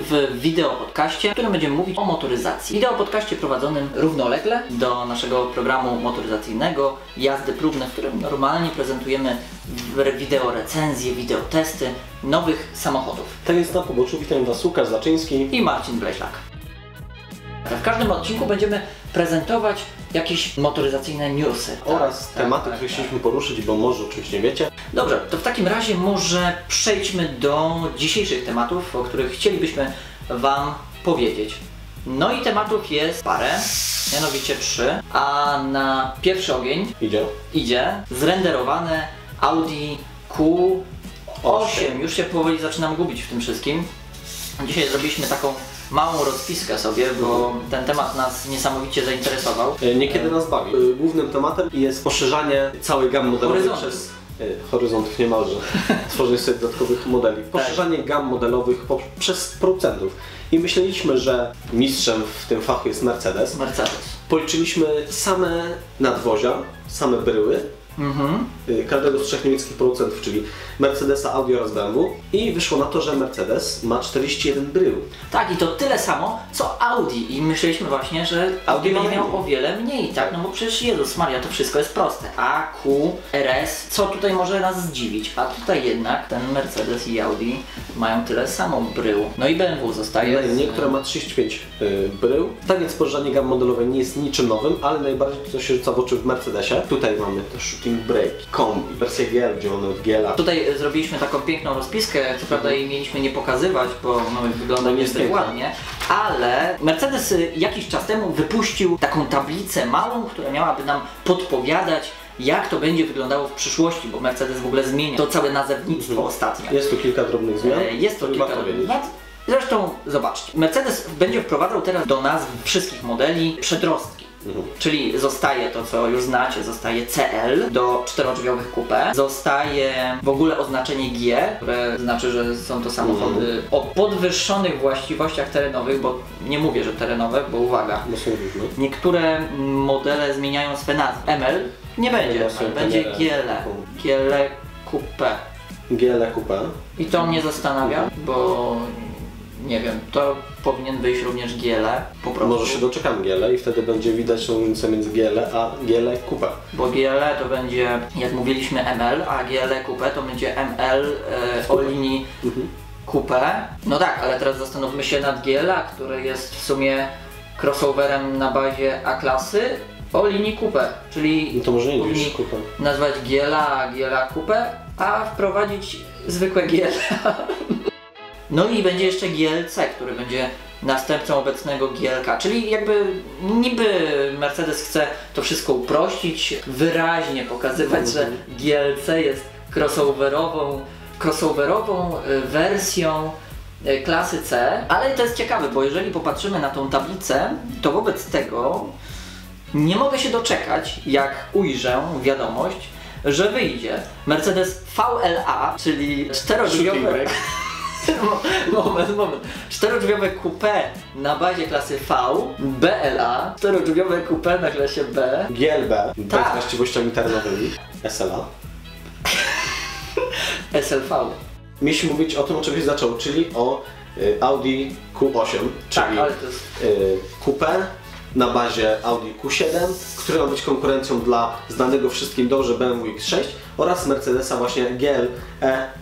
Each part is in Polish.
w wideo podcaście, w którym będziemy mówić o motoryzacji. Wideo podcaście prowadzonym równolegle do naszego programu motoryzacyjnego Jazdy Próbne, w którym normalnie prezentujemy wideo recenzje, wideo testy nowych samochodów. Tak więc na poboczu witam Was Łukasz Zaczyński. I Marcin Bleślak. W każdym odcinku będziemy prezentować jakieś motoryzacyjne newsy. Oraz Tak, tematy, tak, które tak. chcieliśmy poruszyć, bo może o czymś nie wiecie. Dobrze, to w takim razie może przejdźmy do dzisiejszych tematów, o których chcielibyśmy Wam powiedzieć. No i tematów jest parę, mianowicie trzy, a na pierwszy ogień Idzie. idzie zrenderowane Audi Q8. Osiem. Już się powoli zaczynam gubić w tym wszystkim. Dzisiaj zrobiliśmy taką małą rozpiskę sobie, bo ten temat nas niesamowicie zainteresował. E, Niekiedy nas bawi. E, Głównym tematem jest poszerzanie całej gamy modelowej przez e, horyzontów niemalże. Tworzenie sobie dodatkowych modeli. Poszerzanie gam modelowych po, przez producentów. I myśleliśmy, że mistrzem w tym fachu jest Mercedes. Mercedes. Policzyliśmy same nadwozia, same bryły Mhm. y, każdego z trzech niemieckich producentów, czyli Mercedesa, Audi oraz BMW i wyszło na to, że Mercedes ma 41 brył. Tak, i to tyle samo, co Audi. I myśleliśmy właśnie, że Audi będzie miał o wiele mniej, tak? No bo przecież Jezus Maria, to wszystko jest proste. A, Q, RS, co tutaj może nas zdziwić? A tutaj jednak ten Mercedes i Audi mają tyle samo brył. No i BMW zostaje. z- Niektóre ma 35 y, brył. Tak więc poszerzanie gam modelowej nie jest niczym nowym, ale najbardziej to się rzuca w oczy w Mercedesie. Tutaj mamy te shooting brake, kombi, wersję GL, gdzie mamy od GL-a. Tutaj e, zrobiliśmy taką piękną rozpiskę, co prawda jej mieliśmy nie pokazywać, bo no, wygląda No, niezbyt ładnie, ale Mercedes y, jakiś czas temu wypuścił taką tablicę małą, która miałaby nam podpowiadać, jak to będzie wyglądało w przyszłości, bo Mercedes w ogóle zmienia to całe nazewnictwo Mhm. ostatnio. Jest tu kilka drobnych zmian. E, Jest to kilka wiedzieć. zmian. Zresztą zobaczcie, Mercedes będzie wprowadzał teraz do nazw wszystkich modeli przedrostki. Mhm. Czyli zostaje to, co już znacie, zostaje CL do czterodrzwiowych coupé, zostaje w ogóle oznaczenie G, które znaczy, że są to samochody Mhm. o podwyższonych właściwościach terenowych, bo nie mówię, że terenowe, bo uwaga, No niektóre modele zmieniają swe nazwy. ML nie będzie, są będzie. GL, GL Coupé. GL Coupe. I to mnie zastanawia, bo nie wiem, to powinien wyjść również Giele po prostu. Może się doczekamy GL i wtedy będzie widać różnicę między GL a GL Coupe. Bo Giele to będzie, jak mówiliśmy, ML, a Giele Coupe to będzie ML e, o linii Mhm. Coupe. No tak, ale teraz zastanówmy się nad Giela, który jest w sumie crossoverem na bazie A-klasy o linii Coupe, czyli No to może nie niż Coupe. nazwać Giela Giela Coupe, a wprowadzić zwykłe Giela. No i będzie jeszcze GLC, który będzie następcą obecnego GLK, czyli jakby niby Mercedes chce to wszystko uprościć, wyraźnie pokazywać, że GLC jest crossoverową, crossoverową y, wersją y, klasy C, ale to jest ciekawe, bo jeżeli popatrzymy na tą tablicę, to wobec tego nie mogę się doczekać, jak ujrzę wiadomość, że wyjdzie Mercedes VLA, czyli czterodrzwiowe... Moment, moment. Czterodrzwiowe coupé na bazie klasy V, BLA, czterodrzwiowe coupé na klasie B, GLB, bez Tak. właściwościami terenowymi, SLA. SLV. Mieliśmy mówić o tym, o czym się zaczął, czyli o y, Audi Q8, czyli Tak, ale to jest... y, coupé na bazie Audi Q7, który ma być konkurencją dla znanego wszystkim dobrze BMW X6 oraz Mercedesa właśnie GLE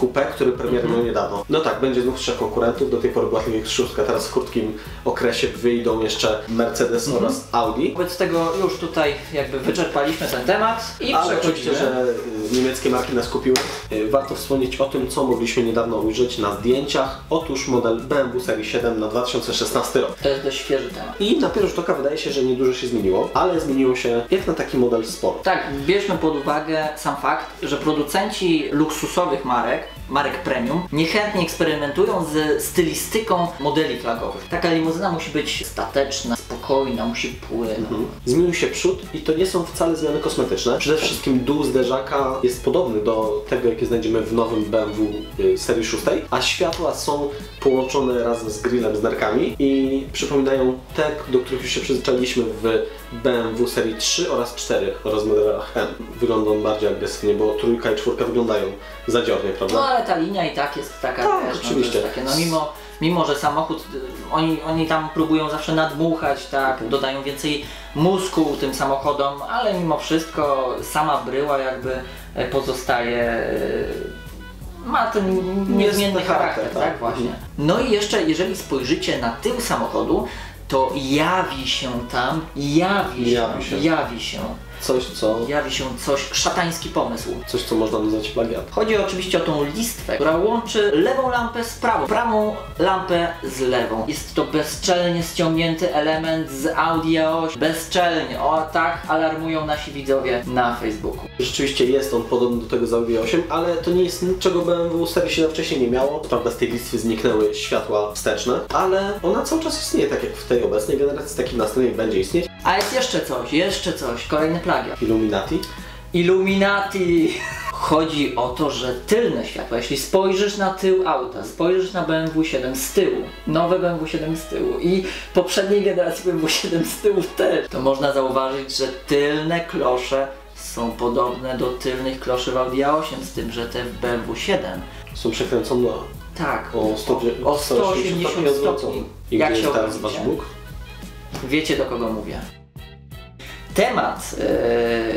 Coupe, który premier miał niedawno. No tak, będzie znów trzech konkurentów, do tej pory była tylko X6, teraz w krótkim okresie wyjdą jeszcze Mercedes oraz Audi. Wobec tego już tutaj jakby wyczerpaliśmy ten temat i Ale oczywiście, że y, niemieckie marki nas kupiły. Y, Warto wspomnieć o tym, co mogliśmy niedawno ujrzeć na zdjęciach. Otóż model BMW serii 7 na 2016 rok. To jest dość świeży temat. I na pierwszy rzut oka wydaje się, że niedużo się zmieniło, ale zmieniło się jak na taki model sporo. Tak, bierzmy pod uwagę sam fakt, że producenci luksusowych marek, marek premium, niechętnie eksperymentują z stylistyką modeli flagowych. Taka limuzyna musi być stateczna, spokojna, musi płynąć. Zmienił się przód i to nie są wcale zmiany kosmetyczne. Przede wszystkim dół zderzaka jest podobny do tego, jakie znajdziemy w nowym BMW y, serii 6, a światła są połączone razem z grillem, z nerkami i przypominają te, do których już się przyzwyczailiśmy w BMW serii 3 oraz 4 oraz modelach M. Wyglądają bardziej agresywnie, bo trójka i czwórka wyglądają zadziornie, prawda? No ale ta linia i tak jest taka, Tak, wiesz, no, oczywiście. jest takie, no mimo mimo że samochód, y, oni, oni tam próbują zawsze nadmuchać, tak, dodają więcej mózgu tym samochodom, ale mimo wszystko sama bryła jakby e, pozostaje e, ma ten niezmienny charakter, charakter, tak, tak. właśnie. No i jeszcze, jeżeli spojrzycie na tył samochodu, to jawi się tam, jawi się, Jawi się. jawi się, Coś, co, jawi się coś, szatański pomysł. coś, co można nazwać plagiat. Chodzi oczywiście o tą listwę, która łączy lewą lampę z prawą, prawą lampę z lewą. Jest to bezczelnie ściągnięty element z Audi A8. Bezczelnie, o tak alarmują nasi widzowie na Facebooku. Rzeczywiście jest on podobny do tego z Audi 8, ale to nie jest nic, czego BMW serii 7 wcześniej nie miało. Co Prawda z tej listwy zniknęły światła wsteczne, ale ona cały czas istnieje, tak jak w tej obecnej generacji, tak i w następnej będzie istnieć. A jest jeszcze coś, jeszcze coś, kolejny plagiat. Illuminati. Illuminati! Chodzi o to, że tylne światła, jeśli spojrzysz na tył auta, spojrzysz na BMW 7 z tyłu, nowe BMW 7 z tyłu i poprzedniej generacji BMW 7 z tyłu też, to można zauważyć, że tylne klosze są podobne do tylnych kloszy w Audi A8, z tym, że te w BMW 7 Są przekręcone tak, o, 100, o, o 180 stopni. I Jak gdzie się jest teraz obrócicie? wasz Bóg? Wiecie do kogo mówię. Temat,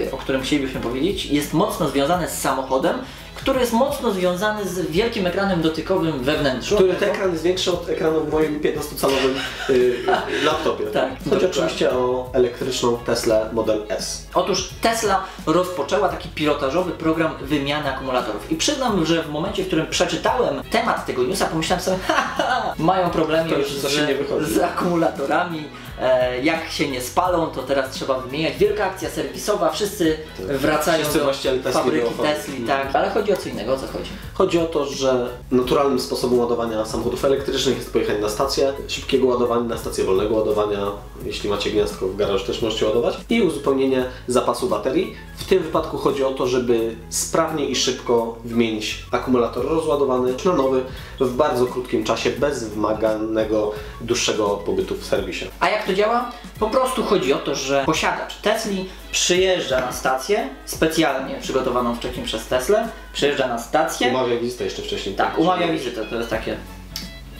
e, o którym chcielibyśmy powiedzieć, jest mocno związany z samochodem, który jest mocno związany z wielkim ekranem dotykowym we wnętrzu. Który ten ekran jest większy od ekranu w moim 15-calowym y, laptopie. Tak, Chodzi oczywiście o elektryczną Tesla Model S. Otóż Tesla rozpoczęła taki pilotażowy program wymiany akumulatorów. I przyznam, że w momencie, w którym przeczytałem temat tego newsa, pomyślałem sobie, haha, mają problemy już z, z akumulatorami. E, jak się nie spalą, to teraz trzeba wymieniać. Wielka akcja serwisowa, wszyscy wracają Tak. Wszyscy do fabryki do fabryki. Tesli, tak. Ale chodzi o co innego, o co chodzi? Chodzi o to, że naturalnym sposobem ładowania samochodów elektrycznych jest pojechanie na stację, szybkiego ładowania, na stację wolnego ładowania, jeśli macie gniazdko w garażu też możecie ładować i uzupełnienie zapasu baterii. W tym wypadku chodzi o to, żeby sprawnie i szybko wymienić akumulator rozładowany na nowy w bardzo krótkim czasie, bez wymaganego dłuższego pobytu w serwisie. A jak to działa? Po prostu chodzi o to, że posiadacz Tesli przyjeżdża na stację, specjalnie przygotowaną wcześniej przez Teslę, przyjeżdża na stację, Umawia wizytę jeszcze wcześniej. tak, umawia wizytę, to jest takie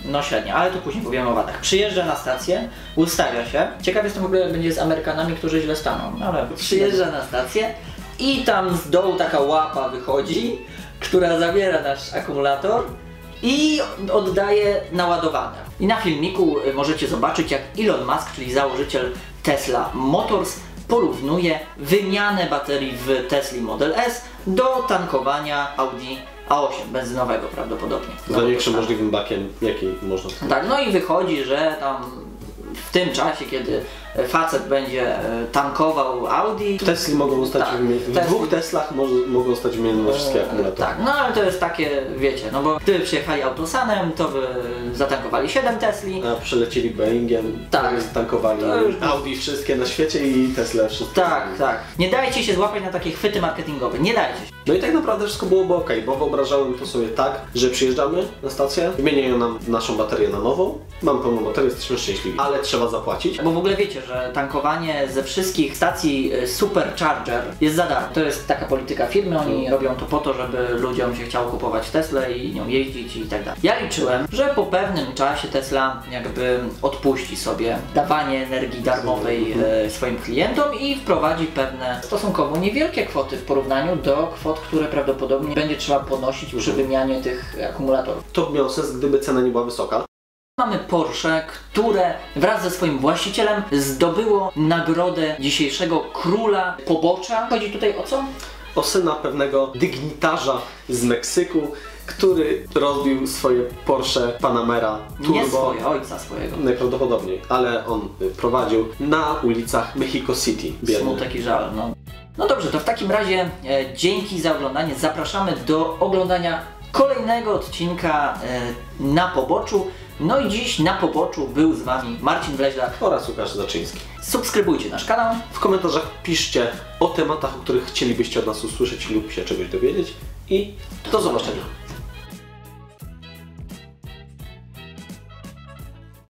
no średnie, ale to później powiemy o wadach. Przyjeżdża na stację, ustawia się. Ciekaw jestem w ogóle jak będzie z Amerykanami, którzy źle staną, no ale przyjeżdża na stację i tam z dołu taka łapa wychodzi, która zabiera nasz akumulator i oddaje naładowane. I na filmiku y, możecie zobaczyć jak Elon Musk, czyli założyciel Tesla Motors, porównuje wymianę baterii w Tesla Model S do tankowania Audi A8 benzynowego prawdopodobnie. Z największym możliwym bakiem, jaki można Tak, no i wychodzi, że tam w tym czasie, kiedy facet będzie e, tankował Audi. W Tesli mogą zostać Tak, w Tesli- dwóch Teslach może, mogą zostać wymienione wszystkie E, akumulatory. Tak, no ale to jest takie, wiecie, no bo gdyby przyjechali autosanem, to by zatankowali 7 Tesli. A przelecieli Boeingiem, Tak. tankowali To już- Audi wszystkie na świecie i Tesla wszystkie. Tak, tak. Nie dajcie się złapać na takie chwyty marketingowe, nie dajcie się. No i tak naprawdę wszystko byłoby ok, bo wyobrażałem to sobie tak, że przyjeżdżamy na stację, wymieniają nam naszą baterię na nową, mam pełną baterię, jesteśmy szczęśliwi, ale trzeba zapłacić. Bo w ogóle wiecie, że tankowanie ze wszystkich stacji y, Supercharger jest za darmo. To jest taka polityka firmy, oni robią to po to, żeby ludziom się chciało kupować Teslę i nią jeździć i tak dalej. Ja liczyłem, że po pewnym czasie Tesla jakby odpuści sobie dawanie energii darmowej e, swoim klientom i wprowadzi pewne stosunkowo niewielkie kwoty w porównaniu do kwot, które prawdopodobnie będzie trzeba ponosić przy wymianie tych akumulatorów. To miało sens, gdyby cena nie była wysoka. Mamy Porsche, które wraz ze swoim właścicielem zdobyło nagrodę dzisiejszego króla pobocza. Chodzi tutaj o co? O syna pewnego dygnitarza z Meksyku, który rozbił swoje Porsche Panamera Turbo. Nie swoje, ojca swojego. Najprawdopodobniej, ale on prowadził na ulicach Mexico City. Biedny. Smutek i żal, no. No dobrze, to w takim razie e, dzięki za oglądanie. Zapraszamy do oglądania kolejnego odcinka e, na poboczu. No i dziś na poboczu był z Wami Marcin Wleźlak. Oraz Łukasz Zaczyński. Subskrybujcie nasz kanał. W komentarzach piszcie o tematach, o których chcielibyście od nas usłyszeć lub się czegoś dowiedzieć i do zobaczenia.